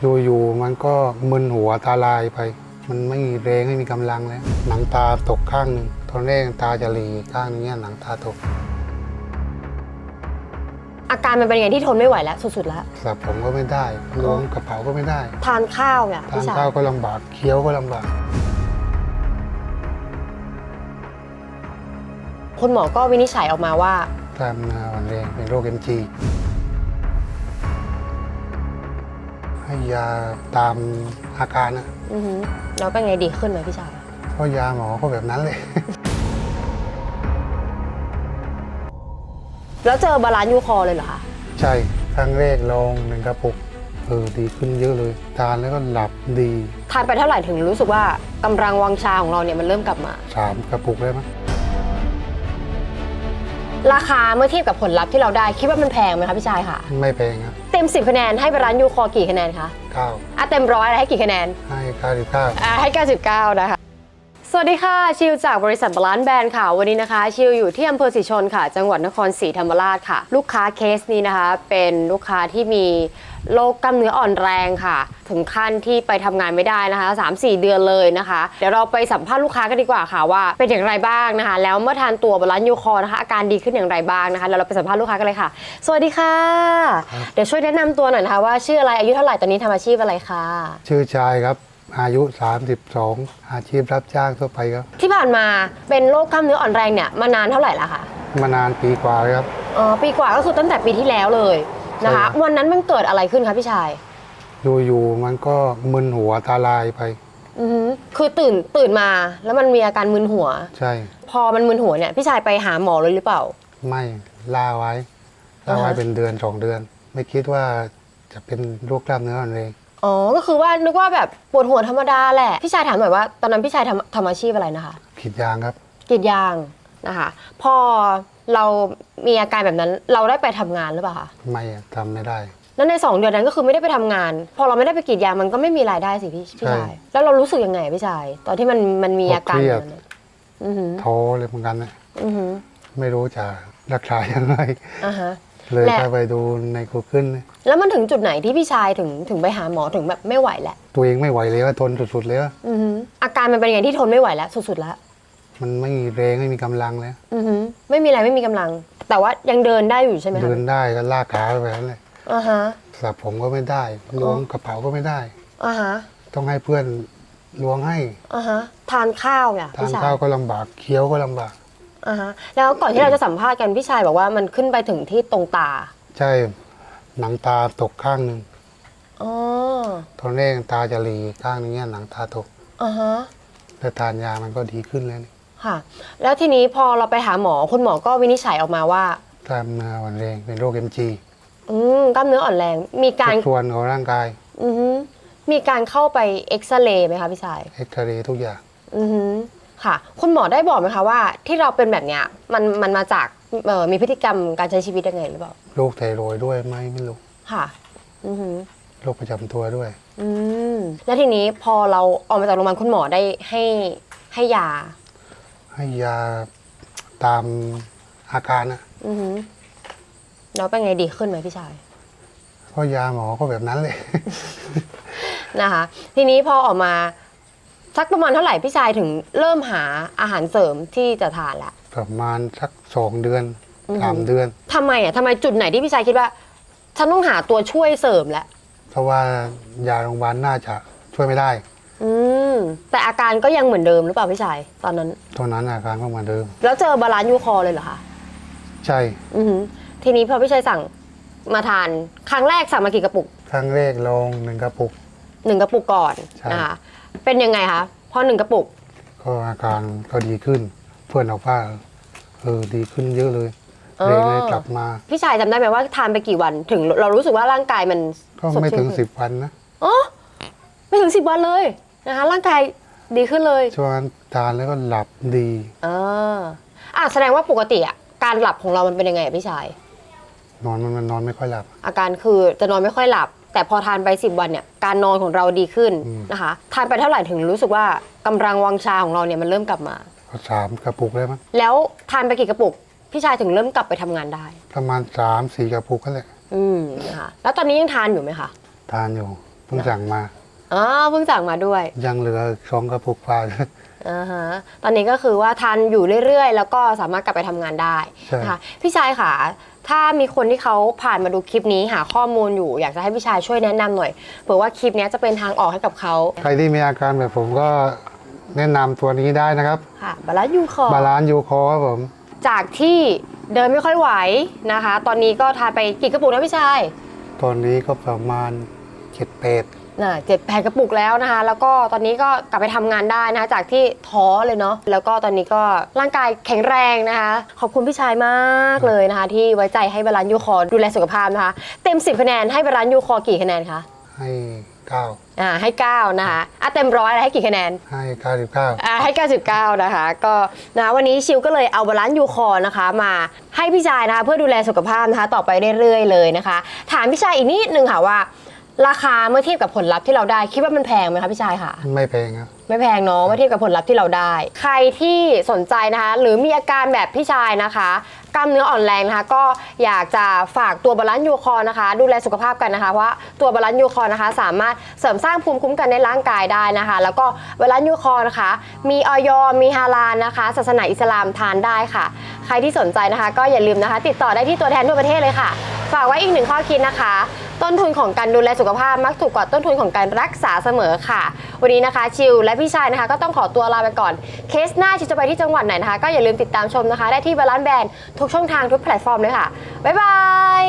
อยู่ๆมันก็มึนหัวตาลายไป มันไม่มีแรงไม่มีกำลังแล้ว หนังตาตกข้างหนึ่งตอนแรกตาจะหลีข้างนึงเนี่ยหนังตาตก อาการมันเป็นยังไงที่ทนไม่ไหวแล้วสุดๆแล้วสับผมก็ไม่ได้ล้วงกระเป๋าก็ไม่ได้ ทานข้าวเนี่ยทานพี่ชายข้าวก็ลำบากเคี้ยวก็ลำบากคุณหมอก็วินิจฉัยออกมาว่ากล้ามเนื้ออ่อนแรงเป็นโรคเอ็มจี ให้ยาตามอาการนะอือหือแล้วเป็นไงดีขึ้นไหมพี่ชายเพราะยาหมอก็แบบนั้นเลย แล้วเจอบาลานซ์ยูคอร์เลยเหรอคะใช่ครั้งแรกลองหนึ่งกระปุกเออดีขึ้นเยอะเลย ทานแล้วก็หลับดีทานไปเท่าไหร่ถึงรู้สึกว่ากำลังวังชาของเราเนี่ยมันเริ่มกลับมา สามกระปุกได้มั้ยราคาเมื่อเทียบกับผลลัพธ์ที่เราได้คิดว่ามันแพงไหมคะพี่ชายค่ะ ไม่แพงครับเต็ม 10 คะแนนให้บาลานซ์ยูคอร์กี่คะแนนคะเก้าอะเต็มร้อยให้กี่คะแนนให้เก้าสิบเก้าอ่าให้ 99 นะคะ สวัสดีค่ะ ชิวจากบริษัทบาลานซ์แบรนด์ค่ะ วันนี้นะคะ ชิวอยู่ที่อำเภอศรีชนค่ะ จังหวัดนครศรีธรรมราชค่ะ ลูกค้าเคสนี้นะคะ เป็นลูกค้าที่มี โรคกล้ามเนื้ออ่อนแรงค่ะ ถึงขั้นที่ไปทำงานไม่ได้นะคะ 3-4 เดือนเลยนะคะ เดี๋ยวเราไปสัมภาษณ์ลูกค้ากันดีกว่าค่ะว่าเป็นอย่างไรบ้างนะคะ แล้วเมื่อทานตัวบาลานซ์ยูคอร์นะคะอาการดีขึ้นอย่างไรบ้างนะคะแล้วเราไปสัมภาษณ์ลูกค้ากันเลยค่ะ สวัสดีค่ะ เดี๋ยวช่วยแนะนำตัวหน่อยนะคะว่าชื่ออะไรอายุเท่าไหร่ตอนนี้ทำอาชีพอะไรคะชื่อชายครับอายุ 32 อาชีพรับจ้างทั่วไปครับ ที่ผ่านมาเป็นโรคกล้ามเนื้ออ่อนแรงเนี่ยมานานเท่าไหร่แล้วคะมานานปีกว่าแล้วครับอ๋อปีกว่าก็คือตั้งแต่ปีที่แล้วเลย นะใช่ครัคะบวันนั้นมันเกิดอะไรขึ้นคะพี่ชาย อยู่ๆมันก็มึนหัวตาลายไป อือหือคือตื่นตื่นมาแล้วมันมีอาการมึนหัว ใช่ พอมันมึนหัวเนี่ยพี่ชายไปหาหมอเลยหรือเปล่า ไม่ล่าไว้ล่าไว้อ่าฮะ เป็นเดือนสองเดือน ไม่คิดว่าจะเป็นโรคกล้ามเนื้ออ่อนแรงอ๋อ ก็คือว่านึกว่าแบบปวดหัวธรรมดาแหละ พี่ชายถามหน่อยว่า ตอนนั้นพี่ชายทำทำอาชีพอะไรนะคะ ขีดยางครับ กรีดยางนะคะ พอ เรามีอาการแบบนั้น เราได้ไปทำงานหรือเปล่าคะไม่อะทำไม่ได้ แล้วในสองเดือนนั้นก็คือไม่ได้ไปทำงาน พอเราไม่ได้ไปกรีดยางมันก็ไม่มีรายได้สิพี่พี่ใช่ชายแล้วเรารู้สึกยังไงพี่ชาย ตอนที่มันมันมีอาการเครียดแบบนั้นอือหือท้อเลยเหมือนกันนะอือหือไม่รู้จะรักษายังไง อ่าฮะ เลยและก็ไปดูใน Google แล้วมันถึงจุดไหนที่พี่ชายถึงถึงไปหาหมอถึงแบบไม่ไหวแล้วตัวเองไม่ไหวเลยว่าทนสุดๆเลยว่าอือหืออาการมันเป็นยังไงที่ทนไม่ไหวแล้วสุดๆแล้ว มันไม่มีแรงไม่มีกำลังแล้ว อือหือไม่มีอะไรไม่มีกำลัง แต่ว่ายังเดินได้อยู่ใช่ไหมคะเดินได้ก็ลากขาไปแบบนั้นเลยอ่าฮะสับผมก็ไม่ได้ล้วงกระเป๋าก็ไม่ได้ อ่าฮะต้องให้เพื่อนล้วงให้อ่าฮะทานข้าวเนี่ยทานพี่ชายข้าวก็ลำบากเคี้ยวก็ลำบาก อ่าฮะแล้วก่อนที่เราจะสัมภาษณ์กันพี่ชายบอกว่ามันขึ้นไปถึงที่ตรงตาใช่หนังตาตกข้างหนึ่งอ๋อตอนแรกตาจะหลีข้างนึงเนี่ยหนังตาตกอ่าฮะแต่ทานยามันก็ดีขึ้นแล้วนี่ ค่ะ แล้วทีนี้พอเราไปหาหมอคุณหมอก็วินิจฉัยออกมาว่า กล้ามเนื้ออ่อนแรงเป็นโรคเอ็มจีอืมกล้ามเนื้ออ่อนแรง มีทุการกส่วนของร่างกายอือฮึมีการเข้าไปเอ็กซเรย์ไหมคะพี่ชายเอ็กซเรย์ทุกอย่างอือฮึค่ะ คุณหมอได้บอกไหมคะว่าที่เราเป็นแบบเนี้ยมันมันมาจากเอ่อมีพฤติกรรมการใช้ชีวิตยังไงหรือเปล่าโรคไทรอยด์ด้วยไหมไม่รู้ค่ะ อือฮึโรคประจำตัวด้วย อืมแล้วทีนี้พอเราออกมาจากโรงพยาบาลคุณหมอได้ให้ให้ยา ให้ยาตามอาการนะอือฮึแล้วเป็นไงดีขึ้นไหมพี่ชาย เพราะยาหมอก็แบบนั้นเลย นะคะ ทีนี้พอออกมาสักประมาณเท่าไหร่พี่ชายถึงเริ่มหาอาหารเสริมที่จะทานละประมาณสักสองเดือนอือหือสามเดือนทำไมอะทำไมจุดไหนที่พี่ชายคิดว่า ฉันต้องหาตัวช่วยเสริมแล้วเพราะว่ายาโรงพยาบาลน่าจะช่วยไม่ได้ อืมแต่อาการก็ยังเหมือนเดิมหรือเปล่าพี่ชายตอนนั้น ตอนนั้นอาการก็เหมือนเดิม แล้วเจอบาลานซ์ยูคอร์เลยเหรอคะใช่ อือหือทีนี้พอพี่ชายสั่งมาทาน ครั้งแรกสั่งมากี่กระปุกครั้งแรกลองหนึ่งกระปุก หนึ่งกระปุกก่อนใช่ นะคะเป็นยังไงคะพอหนึ่งกระปุก ก็อาการก็ดีขึ้น เพื่อนบอกว่าเออดีขึ้นเยอะเลยอ๋อเรงเลยกลับมา พี่ชายจำได้ไหมว่าทานไปกี่วันถึงเรารู้สึกว่าร่างกายมันก็ไม่สดชื่นถึงขึ้นสิบวันนะอ๋อไม่ถึงสิบวันเลย นะคะร่างกายดีขึ้นเลยช่วงนั้นทานแล้วก็หลับดีอ่าอะแสดงว่าปกติอะการหลับของเรามันเป็นยังไงอะพี่ชาย นอนมันมันนอนไม่ค่อยหลับ อาการคือจะนอนไม่ค่อยหลับ แต่พอทานไป10วันเนี่ยการนอนของเราดีขึ้นอืม นะคะ ทานไปเท่าไหร่ถึงรู้สึกว่ากำลังวังชาของเราเนี่ยมันเริ่มกลับมา ก็สามกระปุกได้มั้งแล้วทานไปกี่กระปุกพี่ชายถึงเริ่มกลับไปทำงานได้ ประมาณสามสี่กระปุกก็แหละอืมนะคะแล้วตอนนี้ยังทานอยู่ไหมคะ ทานอยู่เพิ่งสั่งมา อ๋อเพิ่งสั่งมาด้วยยังเหลือสองกระปุกฟ้าอ่าฮะตอนนี้ก็คือว่าทานอยู่เรื่อยๆ แล้วก็สามารถกลับไปทำงานได้ใช่ นะคะพี่ชายค่ะ ถ้ามีคนที่เขาผ่านมาดูคลิปนี้หาข้อมูลอยู่ อยากจะให้พี่ชายช่วยแนะนำหน่อยเผื่อว่าคลิปนี้จะเป็นทางออกให้กับเขาใครที่มีอาการแบบผมก็แนะนำตัวนี้ได้นะครับ ค่ะบาลานซ์ยูคอร์ บาลานซ์ยูคอครับผม จากที่เดินไม่ค่อยไหวนะคะ ตอนนี้ก็ทานไปกี่กระปุกนะพี่ชาย ตอนนี้ก็ประมาณเจ็ดเป็ด น่ะเจ็ดแผงกระปุกแล้วนะคะ แล้วก็ตอนนี้ก็กลับไปทำงานได้นะคะ จากที่ท้อเลยเนาะ แล้วก็ตอนนี้ก็ร่างกายแข็งแรงนะคะ ขอบคุณพี่ชายมากเลยนะคะ ที่ไว้ใจให้บาลานซ์ยูคอร์ดูแลสุขภาพนะคะ เต็ม 10 คะแนนให้บาลานซ์ยูคอร์กี่คะแนนคะ ให้เก้าอ่าให้9นะคะอะเต็มร้อยแล้วให้กี่คะแนน ให้เก้าสิบเก้าอ่าให้99นะคะ ก็นะวันนี้ชิวก็เลยเอาบาลานซ์ยูคอร์นะคะ มาให้พี่ชายนะคะเพื่อดูแลสุขภาพนะคะต่อไปเรื่อยๆเลยนะคะ ถามพี่ชายอีกนิดนึงค่ะว่า ราคาเมื่อเทียบกับผลลัพธ์ที่เราได้คิดว่ามันแพงไหมคะพี่ชายค่ะ ไม่แพงครับ ไม่แพงเนาะเมื่อเทียบกับผลลัพธ์ที่เราได้ ใครที่สนใจนะคะ หรือมีอาการแบบพี่ชายนะคะ กล้ามเนื้ออ่อนแรงนะคะ ก็อยากจะฝากตัวบาลานซ์ยูคอร์นะคะ ดูแลสุขภาพกันนะคะเพราะว่าตัวบาลานซ์ยูคอร์นะคะ สามารถเสริมสร้างภูมิคุ้มกันในร่างกายได้นะคะ แล้วก็บาลานซ์ยูคอร์นะคะ มีออยมีฮาลาลนะคะ ศาสนาอิสลามทานได้ค่ะ ใครที่สนใจนะคะ ก็อย่าลืมนะคะ ติดต่อได้ที่ตัวแทนทั่วประเทศเลยค่ะ ฝากไว้อีกหนึ่งข้อคิดนะคะ ต้นทุนของการดูแลสุขภาพมักถูกกว่าต้นทุนของการรักษาเสมอค่ะ วันนี้นะคะชิวและพี่ชายนะคะ ก็ต้องขอตัวลาไปก่อน เคสหน้าชิวจะไปที่จังหวัดไหนนะคะ ก็อย่าลืมติดตามชมนะคะ ได้ที่บาลานซ์แบนทุกช่องทางทุกแพลตฟอร์มเลยค่ะบ๊ายบาย